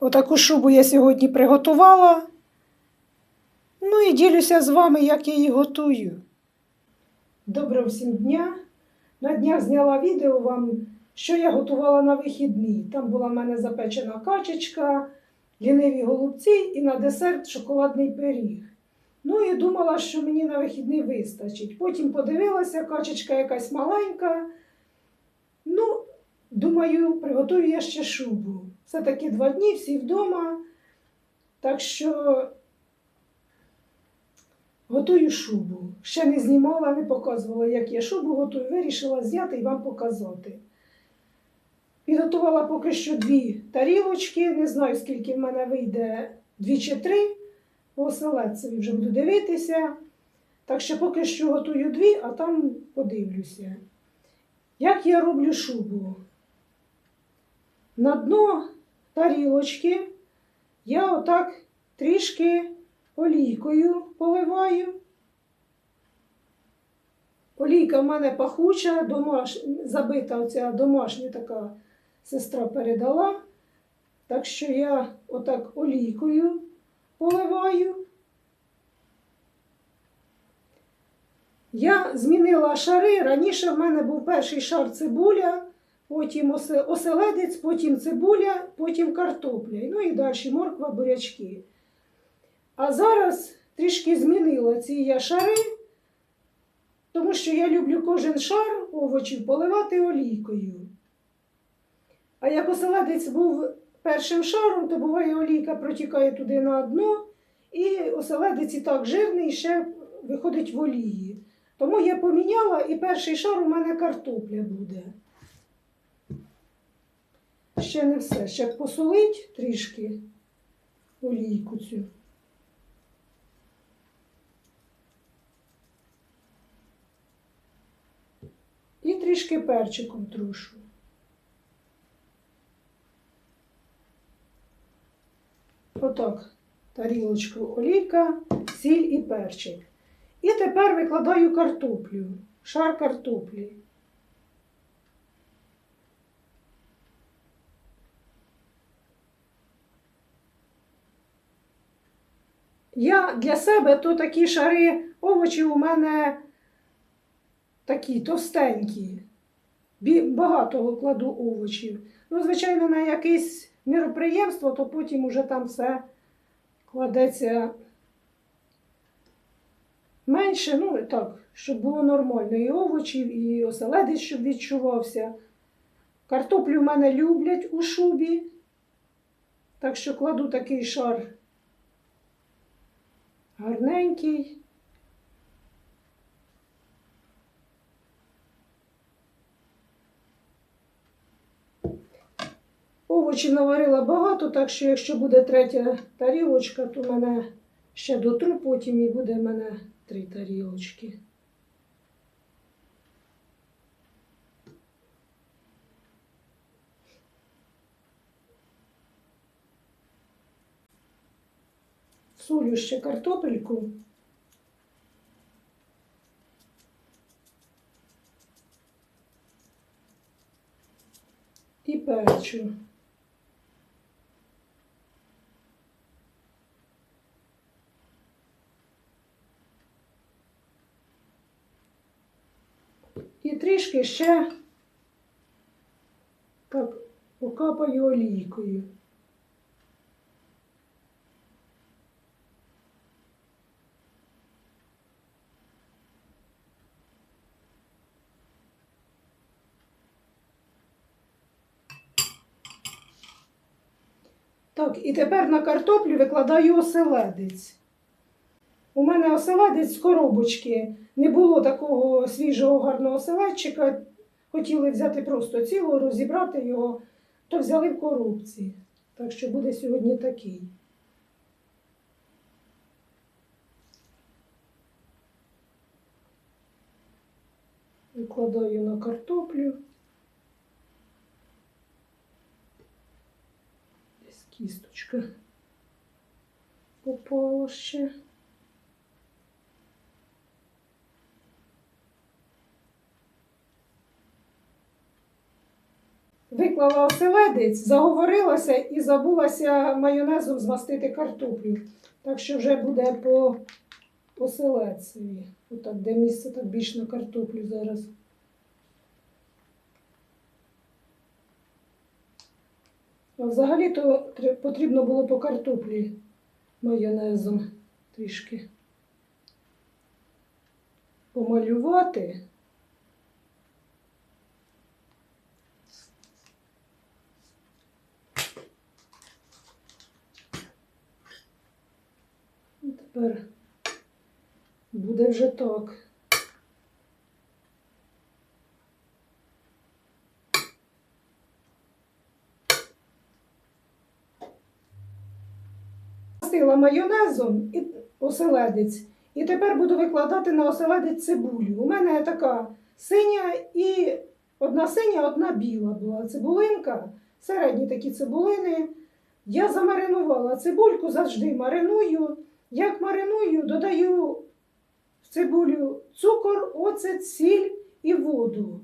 Отаку шубу я сьогодні приготувала. Ну і ділюся з вами, як я її готую. Доброго всім дня! На днях зняла відео вам, що я готувала на вихідні. Там була в мене запечена качечка, ліниві голубці і на десерт шоколадний пиріг. Ну і думала, що мені на вихідні вистачить. Потім подивилася, качечка якась маленька. Ну, думаю, приготую я ще шубу. Все-таки два дні, всі вдома. Так що готую шубу. Ще не знімала, не показувала, як я шубу готую. Вирішила зняти і вам показати. Підготувала поки що дві тарілочки. Не знаю, скільки в мене вийде дві чи три. Оселедцеві вже буду дивитися. Так що поки що готую дві, а там подивлюся. Як я роблю шубу? На дно тарілочки я отак трішки олійкою поливаю. Олійка в мене пахуча, домаш... забита оця домашня така сестра передала. Так що я отак олійкою поливаю. Я змінила шари. Раніше в мене був перший шар цибуля, потім оселедець, потім цибуля, потім картопля. Ну і далі морква, бурячки. А зараз трішки змінила ці я шари, тому що я люблю кожен шар овочів поливати олійкою. А як оселедець був першим шаром, то буває олійка протікає туди на дно, і оселедець і так жирний ще виходить в олії. Тому я поміняла і перший шар у мене картопля буде. Ще не все. Ще посолить трішки олійку цю. І трішки перчиком трушу. Отак. Тарілочку олійка, сіль і перчик. І тепер викладаю картоплю, шар картоплі. Я для себе то такі шари овочів у мене такі товстенькі. Багато кладу овочів. Ну, звичайно, на якесь міроприємство, то потім уже там все кладеться менше, ну так, щоб було нормально. І овочів, і оселедець, щоб відчувався. Картоплю в мене люблять у шубі. Так що кладу такий шар гарненький. Овочі наварила багато, так що якщо буде третя тарілочка, то мене ще дотру потім і буде в мене три тарілочки. Солю ще картопельку. І перчу. І трішки ще покапаю олійкою. Так, і тепер на картоплю викладаю оселедець. У мене оселедець з коробочки. Не було такого свіжого гарного оселедчика. Хотіли взяти просто цілого, розібрати його, то взяли в коробці. Так що буде сьогодні такий. Викладаю на картоплю. Кісточка попала ще. виклала оселедець, заговорилася і забулася майонезом змастити картоплю. Так що вже буде по оселедцеві. Отак, де місце так більш на картоплю зараз. Взагалі-то потрібно було по картоплі майонезом трішки помалювати. І тепер буде вже так. Мастила майонезом і оселедець. І тепер буду викладати на оселедець цибулю. У мене така синя і одна синя, одна біла була цибулинка, середні такі цибулини. Я замаринувала цибульку, завжди мариную. Як мариную, додаю в цибулю цукор, оцет, сіль і воду.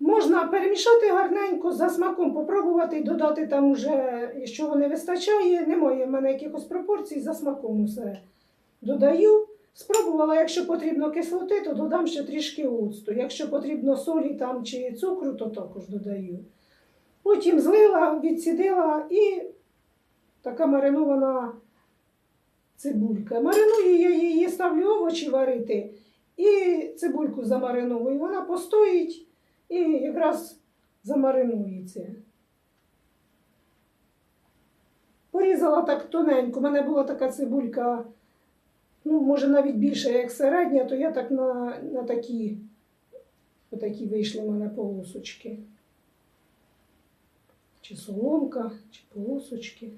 Можна перемішати гарненько за смаком, попробувати додати там уже, якщо не вистачає, немає в мене якихось пропорцій, за смаком усе додаю. Спробувала, якщо потрібно кислоти, то додам ще трішки оцту. Якщо потрібно солі там чи цукру, то також додаю. Потім злила, відсідила і така маринована цибулька. Мариную я її, ставлю овочі варити і цибульку замариновую. Вона постоїть і якраз замаринується. Порізала так тоненько. У мене була така цибулька, ну, може навіть більше, як середня, то я так на, на такі, отакі вийшли в мене полосочки. Чи соломка, чи полосочки.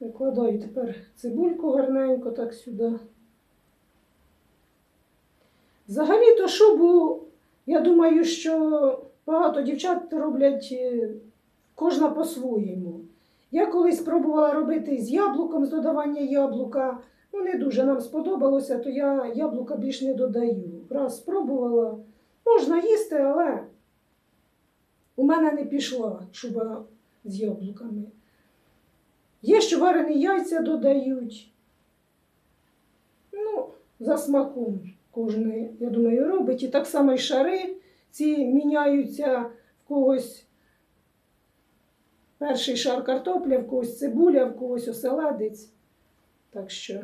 Викладаю тепер цибульку гарненько так сюди. Взагалі-то шубу, я думаю, що багато дівчат роблять е, кожна по-своєму. Я колись пробувала робити з яблуком, з додавання яблука. Ну, не дуже нам сподобалося, то я яблука більш не додаю. Раз спробувала, можна їсти, але у мене не пішла шуба з яблуками. Є, що варені яйця додають. Ну, за смаком кожен, я думаю, робить. І так само і шари ці міняються в когось. Перший шар картопля, в когось цибуля, в когось оселедець. Так що,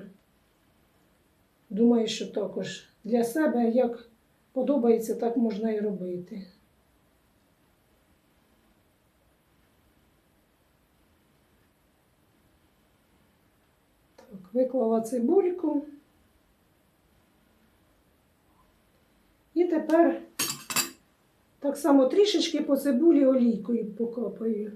думаю, що також для себе як подобається, так можна і робити. Так, виклала цибульку. І тепер так само трішечки по цибулі олійкою покопаю.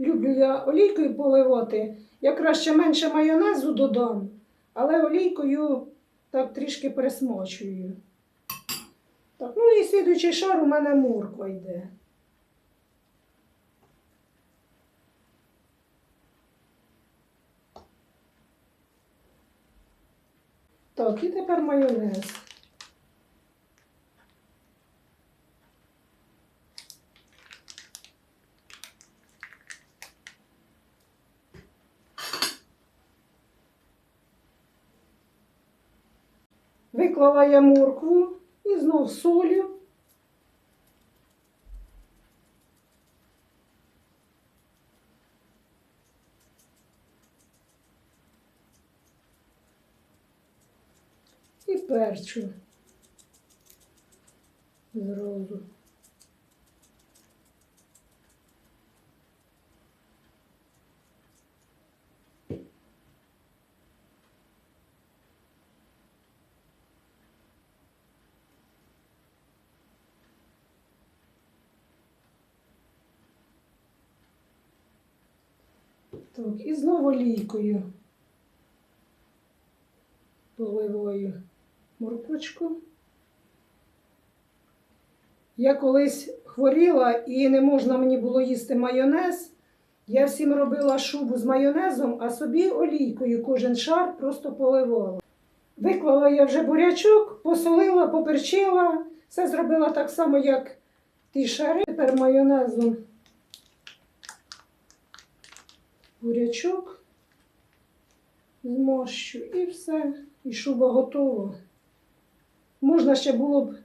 Люблю я олійкою поливати. Я краще менше майонезу додам, але олійкою так трішки пересмочую. Так, ну і слідуючий шар у мене морква йде. Так, і тепер майонез. Виклала я моркву і знов солю. І перчу зразу. Так, і знову олійкою поливаю морквочку. Я колись хворіла і не можна мені було їсти майонез. Я всім робила шубу з майонезом, а собі олійкою кожен шар просто поливала. Виклала я вже бурячок, посолила, поперчила. Все зробила так само, як ті шари. Тепер майонезом бурячок змащу і все. І шуба готова. Можна ще було б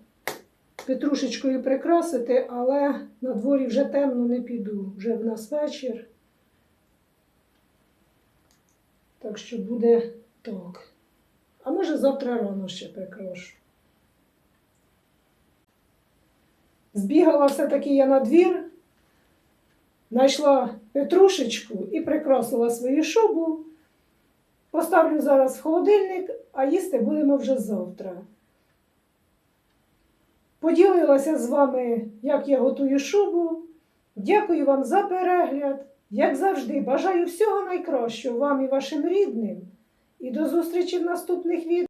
петрушечкою прикрасити, але на дворі вже темно не піду. Вже в нас вечір. Так що буде так. А може завтра рано ще прикрашу. Збігала все-таки я на двір, знайшла петрушечку і прикрасила свою шубу. Поставлю зараз в холодильник, а їсти будемо вже завтра. Поділилася з вами, як я готую шубу. Дякую вам за перегляд. Як завжди, бажаю всього найкращого вам і вашим рідним. І до зустрічі в наступних відео.